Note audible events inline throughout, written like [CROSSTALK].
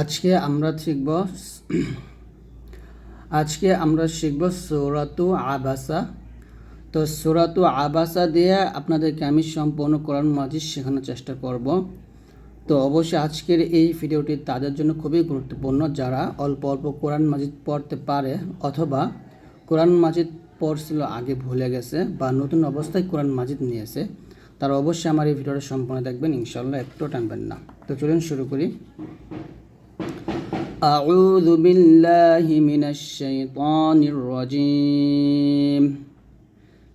আজকে আমরা শিখব [CLEARS THROAT] আজকে আমরা শিখব সৌরাতু আবাসা। তো সৌরাতু আবাসা দিয়ে আপনাদেরকে আমি সম্পূর্ণ কোরআন মাজিদ শেখানোর চেষ্টা করব। তো অবশ্যই আজকের এই ভিডিওটি তাদের জন্য খুবই গুরুত্বপূর্ণ। যারা অল্প অল্প কোরআন মাজিদ পড়তে পারে অথবা কোরআন মাজিদ পড়ছিল আগে ভুলে গেছে বা নতুন অবস্থায় কোরআন মাজিদ নিয়েছে, তারা অবশ্যই আমার এই ভিডিওটা সম্পূর্ণ দেখবেন। ইনশাল্লাহ একটু টানবেন না। তো চলুন শুরু করি। أعوذ بالله من الشيطان الرجيم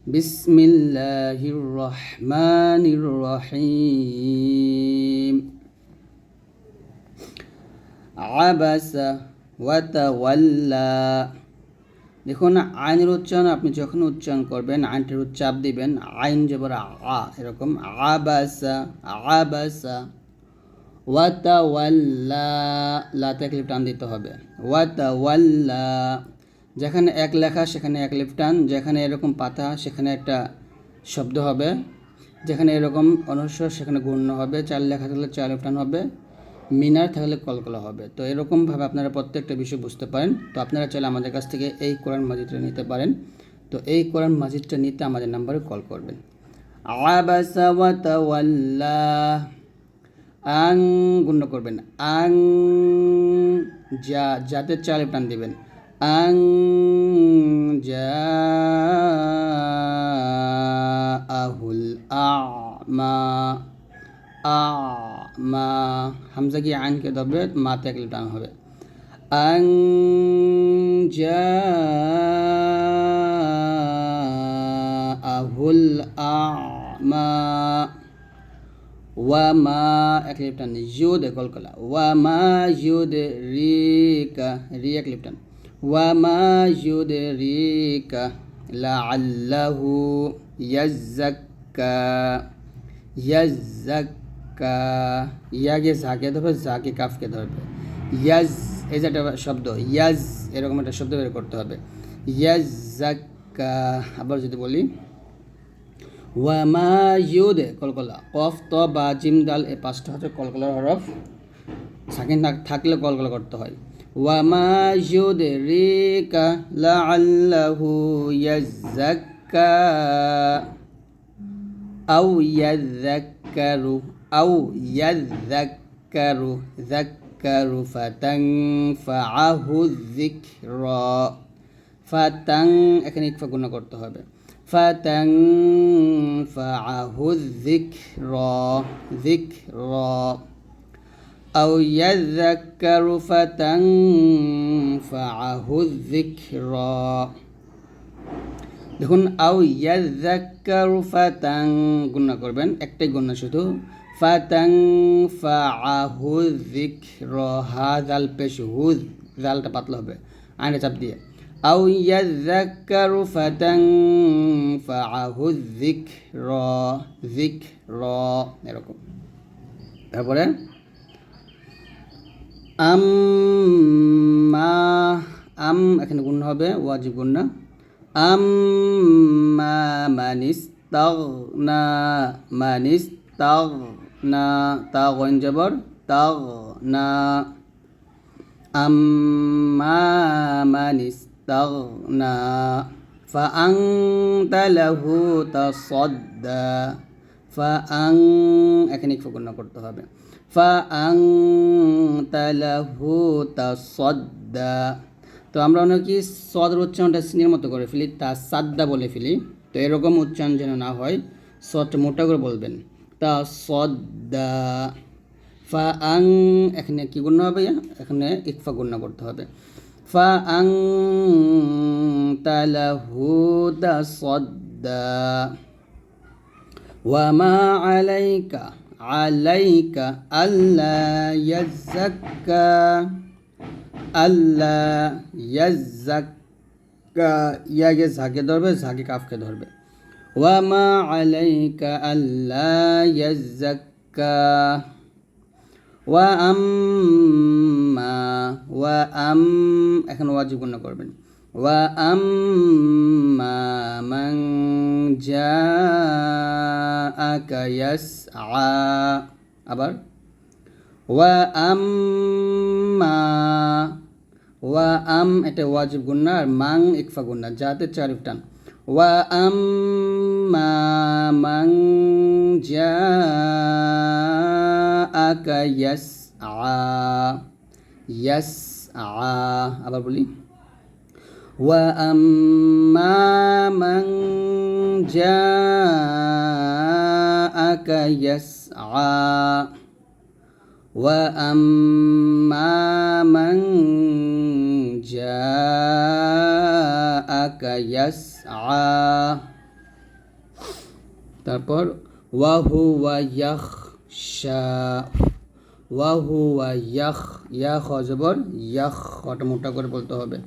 بسم الله الرحمن الرحيم عبس وتولى দেখুন আইনের উচ্চারণ আপনি যখন উচ্চারণ করবেন আইনটির উচ্চাপ দিবেন আইন যেবার আ এরকম আবাসা আবাসা ওয়াতা ওয়াল্লা এক লিপ টান দিতে হবে। ওয়াতা ওয়াল্লা যেখানে এক লেখা, সেখানে এক লিপ টান, যেখানে এরকম পাতা, সেখানে একটা শব্দ হবে। যেখানে এরকম অনুস্বর সেখানে গণ্য হবে। চার লেখা থাকলে চার লিপ টান হবে। মিনার থাকলে কলকলা হবে। তো এরকমভাবে আপনারা প্রত্যেকটা বিষয় বুঝতে পারেন। তো আপনারা চাইলে আমাদের কাছ থেকে এই কোরআন মাজিদটা নিতে পারেন। তো এই কোরআন মাজিদটা নিতে আমাদের নাম্বারে কল করবেন। আবাসা ওয়াতাওয়াল্লা। আং গুণ্য করবেন। আং যা যাতে চালে টান দিবেন। আং যা আহুল আ মা হামজা কি আইনকে ধরবে? মাতে এক টান হবে। আং যা আহুল ওয়ামা এক লিপটান ইউদ কলকলা ওয়ামা ইউদ রিকা রি এক লিপটান ওয়ামা ইউদ রিকা লাআল্লাহু ইয়াজ্জাক্কা ইয়াজ্জাক্কা ইয়াকে ঝাকে ধরবে ঝাকে কাফকে ধরবে। ইয়াজ এই একটা শব্দ ইয়াজ এরকম একটা শব্দ বের করতে হবে। ইয়াজ্জাক্কা আবার যদি বলি ওয়ামা ইউদে, কলকলা। কফ ত বা, জিম দাল এই পাঁচটা হচ্ছে কলকলার হরফ। সাকিন থাকলে কলকলা করতে হয়। ওয়ামা ইউদে রিকা লাআল্লাহু ইয়াজ্জাক্কা আও ইয়াজ্জাক্কারু আও ইয়াজ্জাক্কারু, যাক্কারু ফাতানফাআহু যিকরা। ফাতাং এখানে ইকফা গুণ করতে হবে। فتنفعه الذكرى ذكرى أو يذكر فتنفعه الذكرى দেখুন আও ইয়াজ্জাক্কারু ফাতাং গুণা করবেন একটাই গুণা শুধু ফাতাং ফাআহু যিকর হা জাল পেশ হুজ জালটা পাতলা হবে আইনে চাপ দিয়ে أو يذكر فتنفعه الذكرى ذكرى এরকম তারপরে আম্মা আম এখানে গুণ হবে ওয়াজিব গুণ না আম্মা মানিস তাগনা মানিস তাগনা তা গইন জবর তাগনা আম্মা মানিস استغنى فأنت له تصدى فأن এখানে একটু গণ্য করতে হবে فأنت له تصدى তো আমরা অনেকে সদর উচ্চারণটা সিনের মতো করে ফেলি তা সাদ্দা বলে ফেলি তো এরকম উচ্চারণ যেন না হয় সদটা মোটা করে বলবেন তা সদ্দা ফা আং এখানে কী গুণ্য হবে এখানে ইকফা গুণ্য করতে হবে فأنت له تصدى وما عليك عليك ألا يزكى ألا يزكى ইয়াকে ঝাঁকে ধরবে ঝাঁকে কাফকে ধরবে ওয়ামা আলাইকা আল্লাহ ইয়াজ্জাক্কা ওয়া আম্মা ওয়া আম এখন ওয়াজিব গণ্য করবেন। ওয়া মান জাআকা ইয়াসআ আবার ওয়া আম ওয়া আম এটা ওয়াজিব গুন্না আর মাং ইকফা গুন্না যাতে চার টান। ওয়া আম মা মাং যা আকা ইয়াস আ ইয়াস আ আবার বলি وأما من جاءك يسعى وأما من جاءك يسعى আ, তারপর ওয়াহু ওয়া ইয়াহ শা ওয়াহু ওয়া ইয়াহ ইয়াহ হজবর ইয়াহ হট মোটা করে বলতে হবে।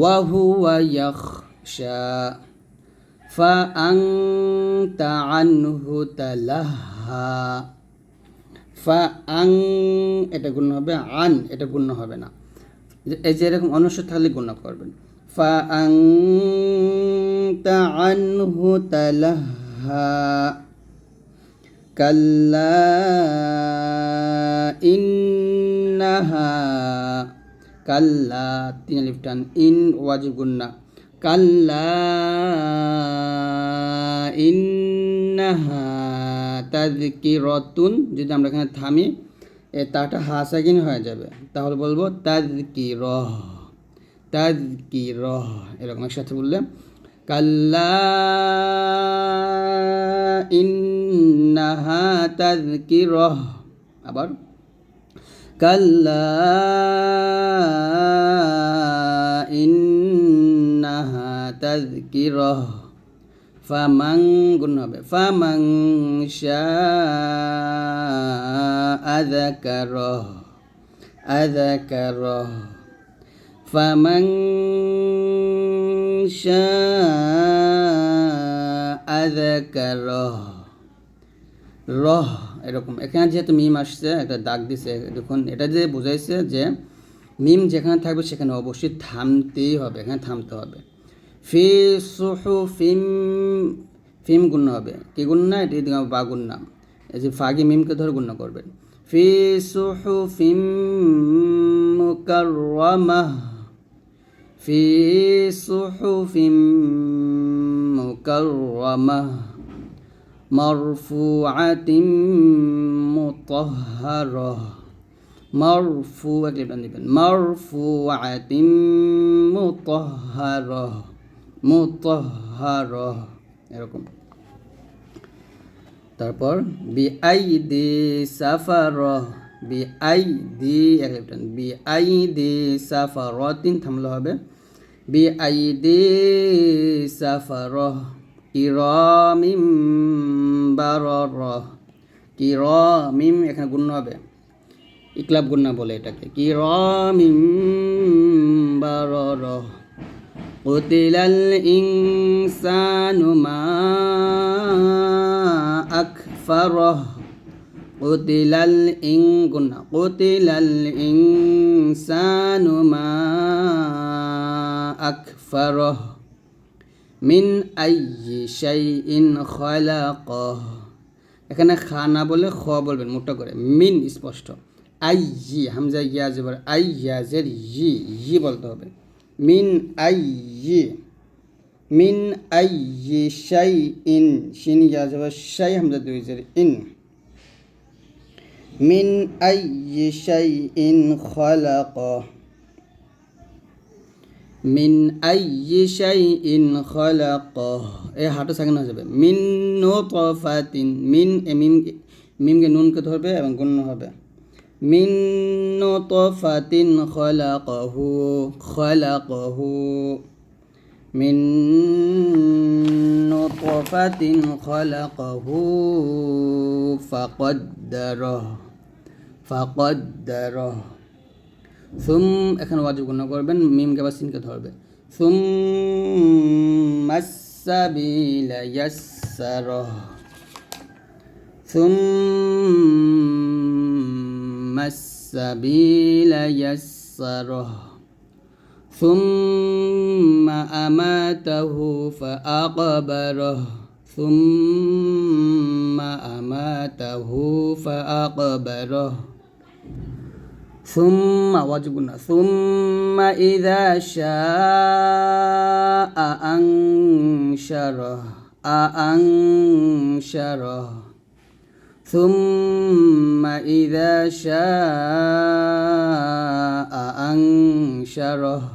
ওয়াহু ওয়া ইয়াহ শা ফা আং তা আনহু তালাহা ফা আং, এটা গুণ হবে আন, এটা গুণ হবে না। এই যে এরকম অনুষ্ঠান থাকলে গুণ করবেন। فأنت عنه تلهى كلا إنها কাল্লা তিন আলিফ টান ইন ওয়াজিব গুন্না কাল্লা ইন্নাহা তাযকিরাতুন যদি আমরা এখানে থামি এ তাটা হাসাকিন হয়ে যাবে তাহলে বলবো তাযকিরাহ তাজকির এরকম একসাথে বললে, কাল্লা ইন্নাহা তাজকির আবার, কাল্লা ইন্নাহা তাজকির ফামাং, গুণ হবে, ফামাং শাহ আজাকার আজাকার فمن شاء ذكره রহ এরকম এখানে যেহেতু মিম আসছে একটা দাগ দিছে দেখুন এটা যে বোঝাইছে যে মিম যেখানে থাকবে সেখানে অবশ্যই থামতেই হবে এখানে থামতে হবে ফি সুহু ফিম ফিম গুণ্য হবে কি গুণ্য এটি বা গুণ্য এই যে ফাগি মিমকে ধরে গুণ্য করবেন ফি সুহু ফিম মুকাররামাহ ফি সুহু ফিম মুকাররামাহ مرفوعة مطهرة مرفوعة مرفوعة مطهرة مطهرة এরকম তারপর বি বিআই দি এক লেফটান বিআই দি সাফারতিন থামলে হবে বিআই দি সাফারহ কিরমিম বাররহ কিরমিম এখানে গুণ হবে ইকলাব গুন্না বলে এটাকে কিরমিম বাররহ কুতিলাল ইনসানু মা আকফারহ قتل الإن قلنا قتل الإنسان ما أكفره মিন আইয়ি শাইইন খালাকাহ এখানে খানা বলে খ বলবেন মোটা করে মিন স্পষ্ট আইয়ি হামজা ইয়া জবর আই ইয়া জের ই ই বলতে হবে মিন আইয়ি মিন আইয়ি শাইইন শিন ইয়া জবর শাই হামজা দুই জের ইন মিন আইয়ি শাইইন খালাকাহ মিন আইয়ি শাইইন খালাকাহ এই হাঁটু সাকিন হয়ে যাবে। মিন নুতফাতিন মিন এ মিম মিমকে নুনকে ধরবে এবং গুণ হবে। মিন নুতফাতিন খালাকাহু খালাকাহু। মিন নুতফাতিন খালাকাহু ফাকদ্দারাহ ফাকদ্দারাহ সুম এখানে ওয়াজিব গুণ করবেন মিমকে বা সিনকে ধরবে। Sum মাসাবিলা ইয়াসারহ sum মাসাবিলা ইয়াসারহ ثم أماته فأقبره ثم أماته فأقبره ثم واجبنا ثم إذا شاء أنشره أنشره ثم إذا شاء أنشره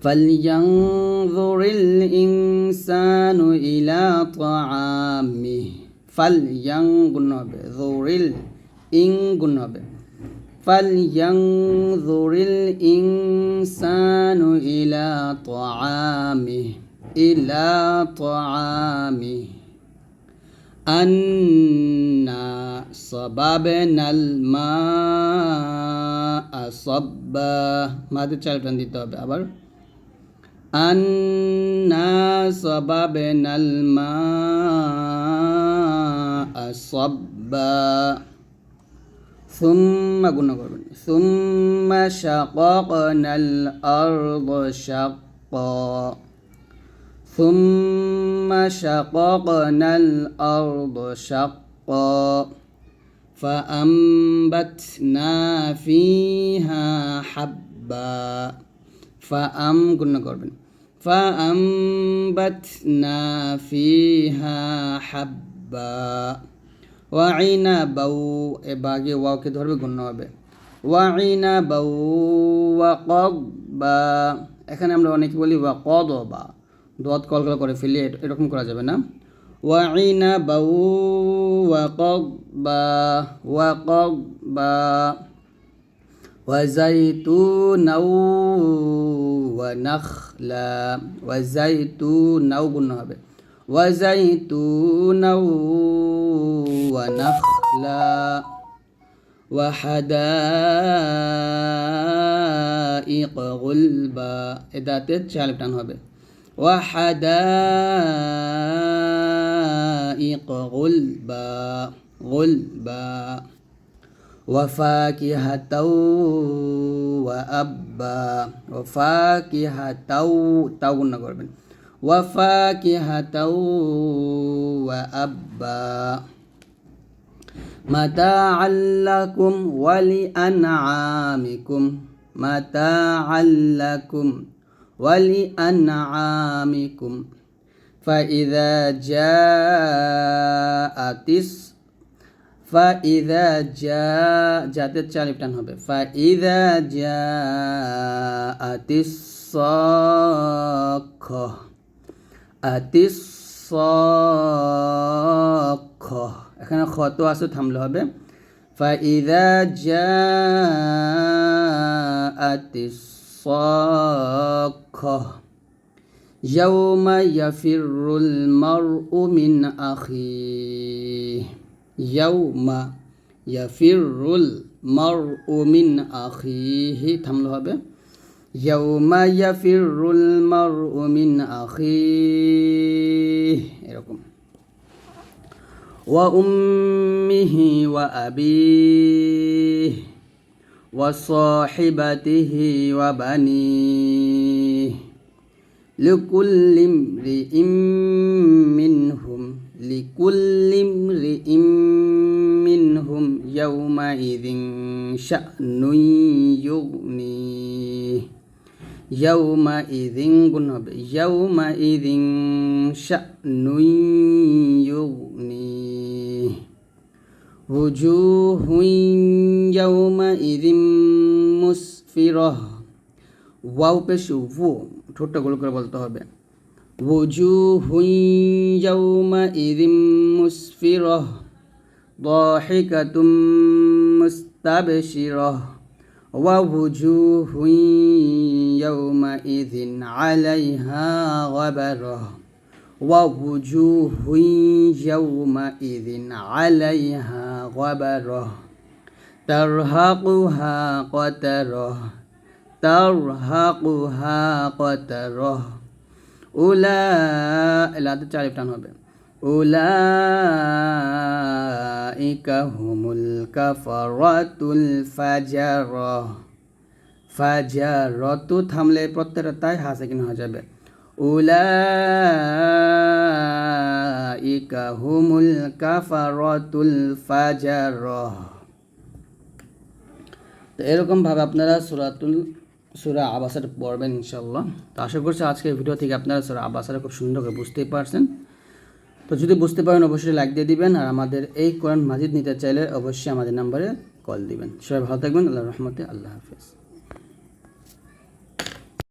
فلينظر الإنسان إلى طعامه فلينظر الإنسان فلينظر الإنسان إلى طعامه إلى طعامه أنا صببنا الماء صبا. ماذا تشعر عندي توبة أبر. أنا صببنا الماء صبا. ثم قلنا ثم شققنا الأرض شقا. ثم شققنا الأرض شقا. فأنبتنا فيها حبا. فأم قلنا قلنا فأنبتنا فيها حبا وعنبا এ বাগে ওয়াওকে ধরবে গুণ হবে وعنبا وقضبا এখানে আমরা অনেকে বলি ওয়াকদবা দোয়াত কলকল করে ফেলি এট- এরকম করা যাবে না وعنبا وقضبا وقضبا وزيتونا ونخلا وزيتونا গুণ হবে وزيتونا ونخلا وحدائق غلبا এটাতে চাল টান হবে وحدائق غلبا غلبا وفاكهة وأبا وفاكهة তাও গুণ করবেন وفاكهة وأبا متاعا لكم ولأنعامكم متاعا لكم ولأنعامكم فإذا جاءت الس- فإذا جاء جاءت চালিপ টান হবে فإذا جاءت الصاخة আতিসখ এখানে ক্ষত আছে থামলে হবে ফাইদা জাআতিসখ يوم يفر المرء من أخيه يوم يفر المرء من أخيه. ثم يوم يفر المرء من أخيه. إيركم. وأمه وأبيه وصاحبته وبنيه لكل امرئ منهم লিকুল্লিম রি ইম মিনহুম ইয়াউমা ইদিন শানুই ইউগনি ইয়াউমা ইদিন গুণ হবে ইয়াউমা ইদিন ওয়াও পেশ ও ঠোঁটটা গোল করে বলতে হবে। وجوه يومئذ مسفرة ضاحكة مستبشرة. ووجوه يومئذ عليها غبرة. ووجوه يومئذ عليها غبرة. ترهقها قترة ترهقها قترة. উলা এলাতে চারিফ টান হবে। উলাইকা হুমুল কাফারাতুল ফাজারহ ফাজারতু থামলে প্রত্যেকটা তাই হাসে কিনা হয়ে যাবে। উলাইকা হুমুল কাফারাতুল ফাজারহ তো এরকমভাবে আপনারা সুরাতুল সুরা আবাসার পড়বেন ইনশাল্লাহ তো আশা করছি আজকের ভিডিও থেকে আপনারা সুরা আবাসারা খুব সুন্দর করে বুঝতে পারছেন। তো যদি বুঝতে পারেন, অবশ্যই লাইক দিয়ে দিবেন, আর আমাদের এই কোরআন মাজিদ নিতে চাইলে অবশ্যই আমাদের নাম্বারে কল দিবেন। সবাই ভালো থাকবেন আল্লাহ রহমতে, আল্লাহ হাফিজ।